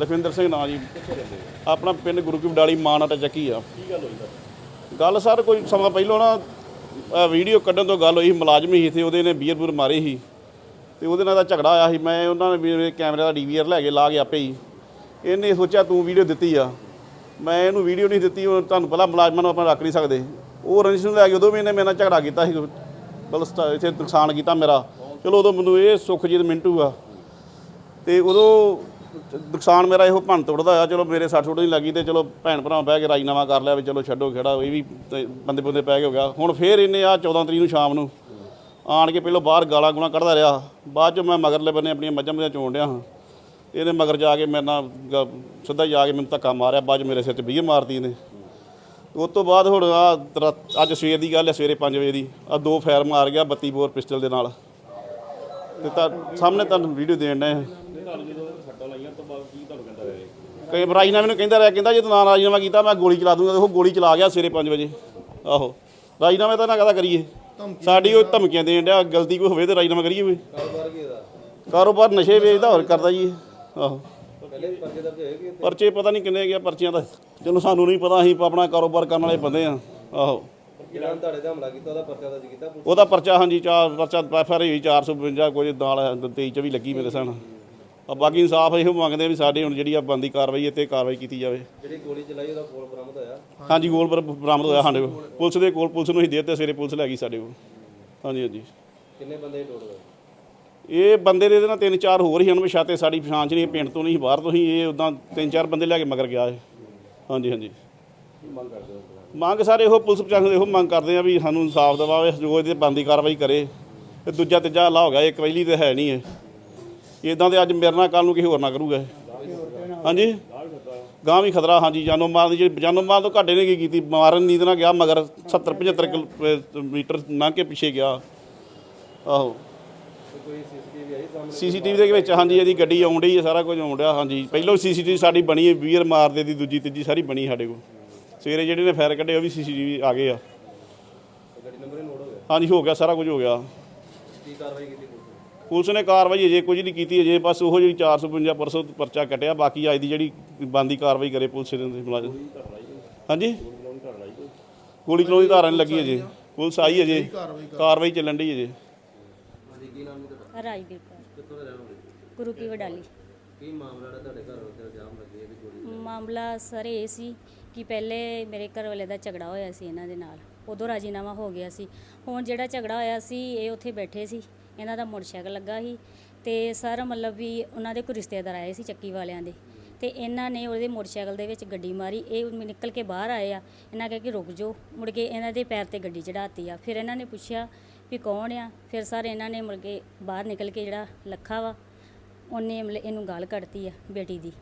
ਲਖਵਿੰਦਰ ਸਿੰਘ ਨਾਂ ਜੀ। ਆਪਣਾ ਪਿੰਡ ਗੁਰੂ ਕੀ ਬਡਾਲੀ ਮਾਨਾਟਾ ਚੱਕੀ ਆ। ਕੀ ਗੱਲ ਹੋਈ ਸਰ ਗੱਲ ਸਰ ਕੋਈ ਸਮਾਂ ਪਹਿਲਾਂ ਨਾ ਵੀਡੀਓ ਕੱਢਣ ਤੋਂ ਗੱਲ ਹੋਈ ਮੁਲਾਜ਼ਮ ਹੀ ਸੀ, ਉਹਦੇ ਨੇ ਬੀਅਰ ਬੂਰ ਮਾਰੀ ਸੀ। ਤੇ ਉਹਦੇ ਨਾਲ ਦਾ ਝਗੜਾ ਆਇਆ ਸੀ। ਮੈਂ ਉਹਨਾਂ ਨੇ ਵੀ ਕੈਮਰੇ ਦਾ ਡੀਵੀਆਰ ਲੈ ਕੇ ਲਾ ਕੇ ਆਪੇ ਹੀ। ਇਹਨੇ ਸੋਚਿਆ ਤੂੰ ਵੀਡੀਓ ਦਿੱਤੀ ਆ। ਮੈਂ ਇਹਨੂੰ ਵੀਡੀਓ ਨਹੀਂ ਦਿੱਤੀ ਉਹ ਤੁਹਾਨੂੰ ਪਤਾ ਮੁਲਾਜ਼ਮਾਂ ਨੂੰ ਆਪਾਂ ਰੱਖ ਨਹੀਂ ਸਕਦੇ। ਉਹ ਰੰਜਿਸ਼ ਨੂੰ ਲੈ ਕੇ ਉਦੋਂ ਵੀ ਇਹਨੇ ਮੇਰੇ ਨਾਲ ਝਗੜਾ ਕੀਤਾ ਸੀ। ਬਲਸ ਇੱਥੇ ਨੁਕਸਾਨ ਕੀਤਾ ਮੇਰਾ। ਚਲੋ ਉਦੋਂ ਮੈਨੂੰ ਇਹ ਸੁਖਜੀਤ ਮਿੰਟੂ ਆ। ਤੇ ਉਦੋਂ ਨੁਕਸਾਨ ਮੇਰਾ ਇਹੋ ਭੰਨ ਤੋੜਦਾ ਹੋਇਆ ਚਲੋ ਮੇਰੇ ਸੱਟ ਸੁੱਟ ਨਹੀਂ ਲੱਗੀ ਤੇ ਚਲੋ ਭੈਣ ਭਰਾ ਬਹਿ ਕੇ ਰਾਜੀਨਾਮਾ ਕਰ ਲਿਆ ਵੀ ਚਲੋ ਛੱਡੋ ਖੇੜਾ, ਇਹ ਵੀ ਤੇ ਬੰਦੇ ਬੰਦੇ ਪੈ ਕੇ ਹੋ ਗਿਆ। ਹੁਣ ਫੇਰ ਇਹਨੇ ਆ 14 ਤਰੀਕ ਨੂੰ ਸ਼ਾਮ ਨੂੰ ਆਣ ਕੇ ਪਹਿਲਾਂ ਬਾਹਰ ਗਾਲਾਂ ਗੁਲਾਂ ਕੱਢਦਾ ਰਿਹਾ। ਬਾਅਦ ਚ ਮੈਂ ਮਗਰਲੇ ਬੰਨੇ ਆਪਣੀਆਂ ਮੱਝਾਂ ਮੱਝਾਂ ਚੋਣ ਡਿਆ ਹਾਂ। ਇਹਨੇ ਮਗਰ ਜਾ ਕੇ ਮੇਰੇ ਨਾਲ ਗ- ਸਿੱਧਾ ਜਾ ਕੇ ਮੈਨੂੰ ਧੱਕਾ ਮਾਰਿਆ, ਬਾਅਦ 'ਚ ਮੇਰੇ ਸਿਰ 'ਚ ਬੀਅ ਮਾਰਤੀ ਇਹਨੇ। ਉਸ ਤੋਂ ਬਾਅਦ ਹੁਣ ਆ ਅੱਜ ਸਵੇਰ ਦੀ ਗੱਲ ਹੈ, ਸਵੇਰੇ 5 ਵਜੇ ਦੀ। ਆ ਦੋ ਫਾਇਰ ਮਾਰ ਗਿਆ 32 ਬੋਰ ਪਿਸਟਲ ਦੇ ਨਾਲ। ਤੇ ਤਾਂ ਸਾਹਮਣੇ ਤੁਹਾਨੂੰ ਵੀਡੀਓ ਦੇਣ ਡਏ ਕਹਿੰਦਾ ਰਿਹਾ ਕਈ ਰਾਜੀਨਾਮੇ ਮੈਨੂੰ ਕਹਿੰਦਾ ਰਿਹਾ, ਕਹਿੰਦਾ ਜੇ ਤੂੰ ਨਾ ਰਾਜੀਨਾਮਾ ਕੀਤਾ, ਮੈਂ ਗੋਲੀ ਚਲਾ ਦੂੰਗਾ। ਉਹ ਗੋਲੀ ਚਲਾ ਗਿਆ ਸਵੇਰੇ 5 ਵਜੇ। ਆਹੋ। ਰਾਜੀਨਾਮੇ ਤਾਂ ਨਾ ਕਦਾ ਕਰੀਏ। ਸਾਡੀ ਉਹ ਧਮਕੀਆਂ ਦੇਣ ਡਿਆ, ਗਲਤੀ ਕੋਈ ਹੋਵੇ ਤੇ ਰਾਜੀਨਾਮਾ ਕਰੀਏ ਕੋਈ। ਕਾਰੋਬਾਰ ਨਸ਼ੇ ਵੇਚਦਾ, ਹੋਰ ਕਰਦਾ ਜੀ ਆਹੋ। ਪਰਚੇ ਪਰਚੇ ਪਤਾ ਨਹੀਂ ਕਿੰਨੇ ਗਿਆ ਪਰਚੀਆਂ ਦਾ। ਚਲੋ, ਸਾਨੂੰ ਨਹੀਂ ਪਤਾ, ਅਸੀਂ ਆਪਣਾ ਕਾਰੋਬਾਰ ਕਰਨ ਵਾਲੇ ਬੰਦੇ ਆ। ਆਹੋ। ਜਿਹੜਾ ਤੁਹਾਡੇ ਤੇ ਹਮਲਾ ਕੀਤਾ ਉਹਦਾ ਪਰਚਾ ਦਰਜ ਕੀਤਾ ਪੁਲਿਸ ਉਹਦਾ ਪਰਚਾ ਹਾਂਜੀ ਚਾਰ ਪਰਚਾ ਐਫਆਰ ਹੋਈ 452 ਕੁਝ ਨਾਲ 23 ਚ ਵੀ ਲੱਗੀ ਮੇਰੇ ਸਾਨ ਆ ਬਾਕੀ ਇਨਸਾਫ ਇਹੋ ਮੰਗਦੇ ਆ ਵੀ ਸਾਡੇ ਹੁਣ ਜਿਹੜੀ ਆ ਬੰਦੀ ਕਾਰਵਾਈ ਤੇ ਕਾਰਵਾਈ ਕੀਤੀ ਜਾਵੇ। ਜਿਹੜੀ ਗੋਲੀ ਚਲਾਈ ਉਹਦਾ ਕੋਲ ਬਰਾਮਦ ਹੋਇਆ? ਹਾਂਜੀ ਗੋਲ ਬਰ- ਬਰਾਮਦ ਹੋਇਆ ਸਾਡੇ ਕੋਲ। ਪੁਲਿਸ ਦੇ ਕੋਲ ਪੁਲਿਸ ਨੂੰ ਹੀ ਦੇ ਦਿੱਤੇ ਸਵੇਰੇ ਪੁਲਿਸ ਲੈ ਗਈ ਸਾਡੇ ਕੋਲ। ਹਾਂਜੀ ਹਾਂਜੀ। ਕਿੰਨੇ ਬੰਦੇ ਟੋਟ ਗਏ ਇਹ ਬੰਦੇ ਦੇ ਇਹਦੇ ਨਾਲ ਤਿੰਨ ਚਾਰ ਹੋਰ ਹੀ ਅਣਪਛਾਤੇ ਸਾਡੀ ਪਛਾਣ ਚ ਨਹੀਂ ਇਹ ਪਿੰਡ ਤੋਂ ਨਹੀਂ ਸੀ, ਬਾਹਰ ਤੋਂ ਹੀ ਇਹ ਉਦਾਂ ਤਿੰਨ ਚਾਰ ਬੰਦੇ ਲੈ ਕੇ ਮਗਰ ਗਿਆ ਇਹ। ਹਾਂਜੀ ਹਾਂਜੀ। ਮੰਗ ਕਰਦੇ ਹੋ? ਮੰਗ ਸਾਰੇ ਇਹੋ ਪੁਲਿਸ ਪ੍ਰਸ਼ਾਸਨ ਇਹੋ ਮੰਗ ਕਰਦੇ ਆ ਵੀ ਸਾਨੂੰ ਇਨਸਾਫ ਦਿਵਾਵੇ, ਜੋ ਇਹਦੇ ਬੰਦੀ ਕਾਰਵਾਈ ਕਰੇ। ਤੇ ਦੂਜਾ ਤੀਜਾ ਹੱਲਾ ਹੋ ਗਿਆ, ਇੱਕ ਪਹਿਲੀ ਤੇ ਹੈ ਨਹੀਂ ਇਹ। ਇਦਾਂ ਤੇ ਅੱਜ ਮੇਰੇ ਨਾਲ ਕੱਲ ਨੂੰ ਕਿਸੇ ਹੋਰ ਨਾ ਕਰੂਗਾ ਹਾਂਜੀ? ਗਾਂ ਵੀ ਖਤਰਾ, ਹਾਂਜੀ, ਜਾਨੋ ਮਾਰ ਦੀ ਜਿਹੜੀ, ਜਾਨੋ ਮਾਰ ਤੋਂ ਘਾਟੇ ਨੇ ਕੀ ਕੀਤੀ? ਮਾਰਨ ਨੀਂਦ ਨਾਲ ਗਿਆ, ਮਗਰ 70 75 ਮੀਟਰ ਲੰਘ ਕੇ ਪਿੱਛੇ ਗਿਆ। ਆਹੋ। ਤੇ ਕੋਈ ਸੀਸੀਟੀਵੀ ਆਈ ਸੀਸੀਟੀਵੀ ਦੇ ਵਿੱਚ, ਹਾਂਜੀ, ਇਹਦੀ ਗੱਡੀ ਆਉਣ ਡਈ ਹੈ, ਸਾਰਾ ਕੁਝ ਆਉਣ ਡਿਆ, ਹਾਂਜੀ। ਪਹਿਲਾਂ ਸੀਸੀਟੀਵੀ ਸਾਡੀ ਬਣੀ ਹੈ ਵੀਰ ਮਾਰਦੇ ਦੀ ਦੂਜੀ ਤੀਜੀ ਸਾਰੀ ਬਣੀ ਸਾਡੇ ਕੋਲ। ਸਵੇਰੇ ਜਿਹੜੇ ਨੇ ਫਾਇਰ ਕੱਢੇ ਉਹ ਵੀ ਸੀਸੀਟੀਵੀ ਆ ਗਏ ਆ। ਗੱਡੀ ਨੰਬਰ ਹੀ ਨੋਟ ਹੋ ਗਿਆ ਹਾਂਜੀ ਹੋ ਗਿਆ ਸਾਰਾ ਕੁਝ ਹੋ ਗਿਆ। ਕੀ ਕਾਰਵਾਈ ਕੀਤੀ ਪੁਲਿਸ ਨੇ ਕਾਰਵਾਈ ਅਜੇ ਕੁਝ ਨਹੀਂ ਕੀਤੀ ਅਜੇ ਬਸ ਉਹ ਜਿਹੜੀ 452 ਪਰਸੋਂ ਪਰਚਾ ਕੱਟਿਆ ਬਾਕੀ ਅੱਜ ਦੀ ਜਿਹੜੀ ਬੰਦੀ ਕਾਰਵਾਈ ਕਰੇ ਪੁਲਿਸ ਦੇ ਮੁਲਾਜ਼ਮ। ਹਾਂਜੀ? ਗੋਲੀ ਚਲਾਉਣ ਦੀ ਧਾਰਾ ਨਹੀਂ ਲੱਗੀ ਅਜੇ। ਪੁਲਿਸ ਆਈ ਅਜੇ। ਕਾਰਵਾਈ ਚੱਲਣ ਅਜੇ। ਰਾਜਦੀਪ ਦਾ ਵਾਲੇ ਗੁਰੂ ਕੀ ਵਡਾਲੀ। ਕੀ ਮਾਮਲਾ ਹੈ ਤੁਹਾਡੇ ਘਰ ਉੱਤੇ ਇਲਜ਼ਾਮ ਲੱਗੇ ਵੀ ਗੋਲੀ ਮਾਮਲਾ ਸਰ ਇਹ ਸੀ ਕਿ ਪਹਿਲੇ ਮੇਰੇ ਘਰ ਵਾਲੇ ਦਾ ਝਗੜਾ ਹੋਇਆ ਸੀ ਇਹਨਾਂ ਦੇ ਨਾਲ, ਉਦੋਂ ਰਾਜੀਨਾਮਾ ਹੋ ਗਿਆ ਸੀ। ਹੁਣ ਜਿਹੜਾ ਝਗੜਾ ਹੋਇਆ ਸੀ, ਇਹ ਉੱਥੇ ਬੈਠੇ ਸੀ, ਇਹਨਾਂ ਦਾ ਮੋਟਰਸਾਈਕਲ ਲੱਗਾ ਸੀ ਤੇ ਸਰ ਮਤਲਬ ਵੀ ਉਹਨਾਂ ਦੇ ਕੋਈ ਰਿਸ਼ਤੇਦਾਰ ਆਏ ਸੀ ਚੱਕੀ ਵਾਲਿਆਂ ਦੇ ਤੇ ਇਹਨਾਂ ਨੇ ਉਹਦੇ ਮੋਟਰਸਾਈਕਲ ਦੇ ਵਿੱਚ ਗੱਡੀ ਮਾਰੀ, ਇਹ ਨਿਕਲ ਕੇ ਬਾਹਰ ਆਏ ਆ, ਇਹਨਾਂ ਕਿਹਾ ਕਿ ਰੁਕ ਜਾਓ, ਮੁੜ ਕੇ ਇਹਨਾਂ ਦੇ ਪੈਰ ਤੇ ਗੱਡੀ ਚੜਾਤੀ ਆ। ਫਿਰ ਇਹਨਾਂ ਨੇ ਪੁੱਛਿਆ ਵੀ ਕੌਣ ਆ, ਫਿਰ ਸਰ ਇਹਨਾਂ ਨੇ ਮੁੜ ਕੇ ਬਾਹਰ ਨਿਕਲ ਕੇ ਜਿਹੜਾ ਲੱਖਾ ਵਾ, ਉਹਨੇ ਮਤਲਬ ਇਹਨੂੰ ਗਾਲ ਕੱਢਤੀ ਆ ਬੇਟੀ ਦੀ।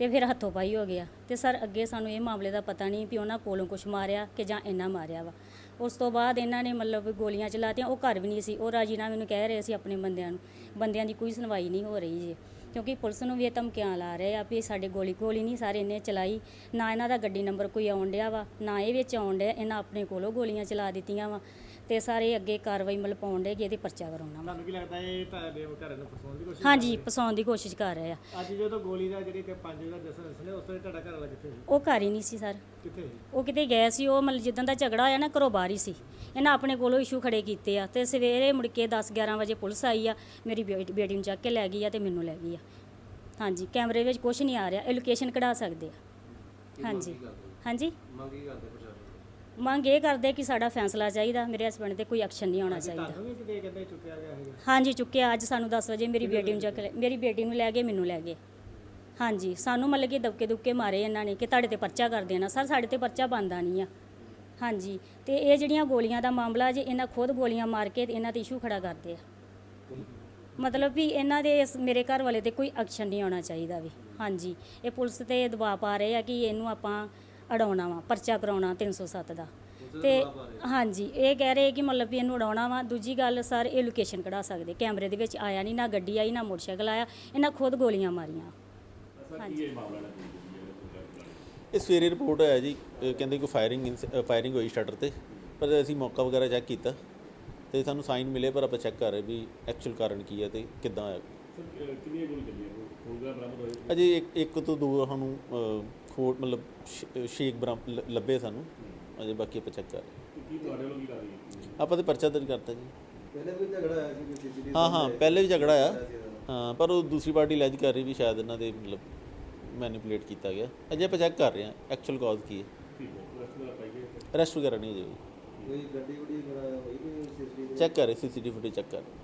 ਤੇ ਫਿਰ ਹੱਥੋਂ ਪਾਈ ਹੋ ਗਿਆ। ਤੇ ਸਰ, ਅੱਗੇ ਸਾਨੂੰ ਇਹ ਮਾਮਲੇ ਦਾ ਪਤਾ ਨਹੀਂ ਵੀ ਉਹਨਾਂ ਕੋਲੋਂ ਕੁਝ ਮਾਰਿਆ ਕਿ ਜਾਂ ਇਹਨਾਂ ਮਾਰਿਆ ਵਾ। ਉਸ ਤੋਂ ਬਾਅਦ ਇਹਨਾਂ ਨੇ ਮਤਲਬ ਗੋਲੀਆਂ ਚਲਾਤੀਆਂ, ਉਹ ਘਰ ਵੀ ਨਹੀਂ ਸੀ। ਉਹ ਰਾਜੀਨਾਮੇ ਮੈਨੂੰ ਕਹਿ ਰਹੇ ਸੀ ਆਪਣੇ ਬੰਦਿਆਂ ਨੂੰ। ਬੰਦਿਆਂ ਦੀ ਕੋਈ ਸੁਣਵਾਈ ਨਹੀਂ ਹੋ ਰਹੀ ਜੀ। ਕਿਉਂਕਿ ਪੁਲਿਸ ਨੂੰ ਵੀ ਇਹ ਧਮਕੀਆਂ ਲਾ ਰਹੇ ਆ ਵੀ ਸਾਡੇ ਗੋਲੀ ਗੋਲੀ ਨਹੀਂ ਸਾਰੇ ਇਹਨੇ ਚਲਾਈ। ਨਾ ਇਹਨਾਂ ਦਾ ਗੱਡੀ ਨੰਬਰ ਕੋਈ ਆਉਣ ਡਿਆ ਵਾ, ਨਾ ਇਹ ਵਿੱਚ ਆਉਣ ਡਿਆ। ਇਹਨਾਂ ਆਪਣੇ ਕੋਲੋਂ ਗੋਲੀਆਂ ਚਲਾ ਦਿੱਤੀਆਂ ਵਾ। ਤੇ ਸਾਰੇ ਅੱਗੇ ਕਾਰਵਾਈ ਮਤਲਬ ਪਾਉਣ ਡੇ ਕਿ ਇਹਦੇ ਪਰਚਾ ਕਰਾਉਣਾ। ਵਾ ਤੁਹਾਨੂੰ ਕੀ ਲੱਗਦਾ ਇਹ ਤੁਹਾਡੇ ਘਰ ਨੂੰ ਫਸਾਉਣ ਦੀ ਕੋਸ਼ਿਸ਼ ਹਾਂਜੀ ਫਸਾਉਣ ਦੀ ਕੋਸ਼ਿਸ਼ ਕਰ ਰਹੇ ਆ। ਅੱਜ ਜਦੋਂ ਗੋਲੀ ਦਾ ਜਿਹੜੀ ਤੇ ਪੰਜ ਦਾ ਜਸਨ ਸੀ ਉਸ ਤੋਂ ਤੁਹਾਡਾ ਘਰ ਵਾਲਾ ਕਿੱਥੇ ਸੀ? ਉਹ ਘਰ ਹੀ ਨਹੀਂ ਸੀ ਸਰ। ਕਿੱਥੇ ਸੀ? ਉਹ ਕਿਤੇ ਗਏ ਸੀ ਉਹ ਮਤਲਬ ਜਿੱਦਾਂ ਦਾ ਝਗੜਾ ਹੋਇਆ ਨਾ ਘਰੋਂ ਬਾਹਰ ਹੀ ਸੀ। ਇਹਨਾਂ ਆਪਣੇ ਕੋਲੋਂ ਇਸ਼ੂ ਖੜੇ ਕੀਤੇ ਆ ਤੇ ਸਵੇਰੇ ਮੁੜ ਕੇ 10 11 ਵਜੇ ਪੁਲਿਸ ਆਈ ਆ ਮੇਰੀ ਬੇਟੀ ਬੇਟੀ ਨੂੰ ਚੱਕ ਕੇ ਲੈ ਗਈ ਆ ਤੇ ਮੈਨੂੰ ਲੈ ਗਈ ਆ। ਹਾਂਜੀ ਕੈਮਰੇ ਵਿੱਚ ਕੁਝ ਨਹੀਂ ਆ ਰਿਹਾ ਇਹ ਲੋਕੇਸ਼ਨ ਕਢਾ ਸਕਦੇ ਆ। ਹਾਂਜੀ। ਹਾਂਜੀ? ਮੰਗ ਕੀ ਕਰਦੇ ਮੰਗ ਇਹ ਕਰਦੇ ਕਿ ਸਾਡਾ ਫੈਸਲਾ ਚਾਹੀਦਾ ਮੇਰੇ ਹਸਬੰਡ ਤੇ ਕੋਈ ਐਕਸ਼ਨ ਨਹੀਂ ਆਉਣਾ ਚਾਹੀਦਾ। ਤੁਹਾਨੂੰ ਵੀ ਕਿਤੇ ਕਹਿੰਦੇ ਚੁੱਕਿਆ ਗਿਆ ਹੈਗਾ। ਹਾਂਜੀ ਚੁੱਕਿਆ ਅੱਜ ਸਾਨੂੰ 10 ਵਜੇ ਮੇਰੀ ਬੇਟੀ ਨੂੰ ਚੱਕ ਲੈ ਮੇਰੀ ਬੇਟੀ ਨੂੰ ਲੈ ਗਏ ਮੈਨੂੰ ਲੈ ਗਏ। ਹਾਂਜੀ ਸਾਨੂੰ ਮਤਲਬ ਕਿ ਦਬਕੇ ਦੁਬਕੇ ਮਾਰੇ ਇਹਨਾਂ ਨੇ ਕਿ ਤੁਹਾਡੇ ਤੇ ਪਰਚਾ ਕਰ ਦੇਣਾ ਸਰ ਸਾਡੇ ਤੇ ਪਰਚਾ ਬੰਦਾ ਨਹੀਂ ਆ। ਹਾਂਜੀ ਤੇ ਇਹ ਜਿਹੜੀਆਂ ਗੋਲੀਆਂ ਦਾ ਮਾਮਲਾ ਜੇ ਇਹਨਾਂ ਖੁਦ ਗੋਲੀਆਂ ਮਾਰ ਕੇ ਤੇ ਇਹਨਾਂ ਤੇ ਇਸ਼ੂ ਖੜਾ ਕਰਦੇ ਆ। ਮਤਲਬ ਵੀ ਇਹਨਾਂ ਦੇ ਇਸ ਮੇਰੇ ਘਰ ਵਾਲੇ ਤੇ ਕੋਈ ਐਕਸ਼ਨ ਨਹੀਂ ਆਉਣਾ ਚਾਹੀਦਾ ਵੀ। ਹਾਂਜੀ ਇਹ ਪੁਲਿਸ ਤੇ ਦਬਾਅ ਪਾ ਰਹੇ ਆ ਕਿ ਇਹਨੂੰ ਆਪਾਂ ਅੜਾਉਣਾ ਵਾ ਪਰਚਾ ਕਰਾਉਣਾ 307 ਦਾ। ਤੇ ਹਾਂਜੀ ਇਹ ਕਹਿ ਰਹੇ ਕਿ ਮਤਲਬ ਵੀ ਇਹਨੂੰ ਉਡਾਉਣਾ ਵਾ। ਦੂਜੀ ਗੱਲ ਸਰ ਇਹ ਲੋਕੇਸ਼ਨ ਕਢਾ ਸਕਦੇ। ਕੈਮਰੇ ਦੇ ਵਿੱਚ ਆਇਆ ਨਹੀਂ ਨਾ ਗੱਡੀ ਆਈ ਨਾ ਮੋਟਰਸਾਈਕਲ ਆਇਆ। ਇਹਨਾਂ ਖੁਦ ਗੋਲੀਆਂ ਮਾਰੀਆਂ। ਹਾਂਜੀ ਇਹ ਸਵੇਰੇ ਰਿਪੋਰਟ ਆਇਆ ਜੀ ਅਹ ਕਹਿੰਦੇ ਕੋਈ ਫਾਇਰਿੰਗ ਫਾਇਰਿੰਗ ਹੋਈ ਸ਼ਟਰ ਤੇ। ਪਰ ਅਸੀਂ ਮੌਕਾ ਵਗੈਰਾ ਚੈੱਕ ਕੀਤਾ ਤੇ ਸਾਨੂੰ ਸਾਈਨ ਮਿਲੇ ਪਰ ਆਪਾਂ ਚੈੱਕ ਕਰ ਰਹੇ ਵੀ ਐਕਚੁਅਲ ਕਾਰਨ ਕੀ ਹੈ ਤੇ ਕਿੱਦਾਂ ਕਿੰਨੀਆਂ ਚੱਲੀਆਂ? ਬਰਾਮਦ ਹੋਏ? ਅਜੇ ਇੱਕ ਇੱਕ ਤੋਂ ਦੋ ਸਾਨੂੰ ਖੋਟ ਮਤਲਬ ਸ਼ੇਕ ਬਰਾਮ ਲੱਭੇ ਸਾਨੂੰ। ਅਜੇ ਬਾਕੀ ਆਪਾਂ ਚੈੱਕ ਕਰ ਰਹੇ ਤੇ ਕੀ ਤੁਹਾਡੇ ਵੱਲੋਂ ਕੀ ਕਰ ਰਹੀ ਹੈ ਆਪਾਂ ਤੇ ਪਰਚਾ ਦਰਜ ਕਰਤਾ ਜੀ। ਪਹਿਲੇ ਵੀ ਝਗੜਾ ਆਇਆ ਸੀ ਕੋਈ ਸੀਸੀਟੀਵੀ ਹਾਂ ਹਾਂ ਪਹਿਲੇ ਵੀ ਝਗੜਾ ਆ ਹਾਂ ਪਰ ਉਹ ਦੂਸਰੀ ਪਾਰਟੀ ਲੈਜ ਕਰ ਰਹੀ ਵੀ ਸ਼ਾਇਦ ਇਹਨਾਂ ਦੇ ਮਤਲਬ ਮੈਨੀਪੂਲੇਟ ਕੀਤਾ ਗਿਆ। ਅਜੇ ਆਪਾਂ ਚੈੱਕ ਕਰ ਰਹੇ ਹਾਂ ਐਕਚੁਅਲ ਕਾਜ਼ ਕੀ ਹੈ। ਅਰੈਸਟ ਵਗੈਰਾ ਨਹੀਂ ਹੋ ਜਾਊਗੀ ਕੋਈ ਗੱਡੀ ਗੁੱਡੀ ਵਗੈਰਾ ਹੋਈ ਕੋਈ ਸੀਸੀਟੀਵੀ ਚੈੱਕ ਕਰ ਰਹੇ ਸੀਸੀਟੀਵੀ ਫੁਟੇਜ ਚੈੱਕ ਕਰ ਰਹੇ।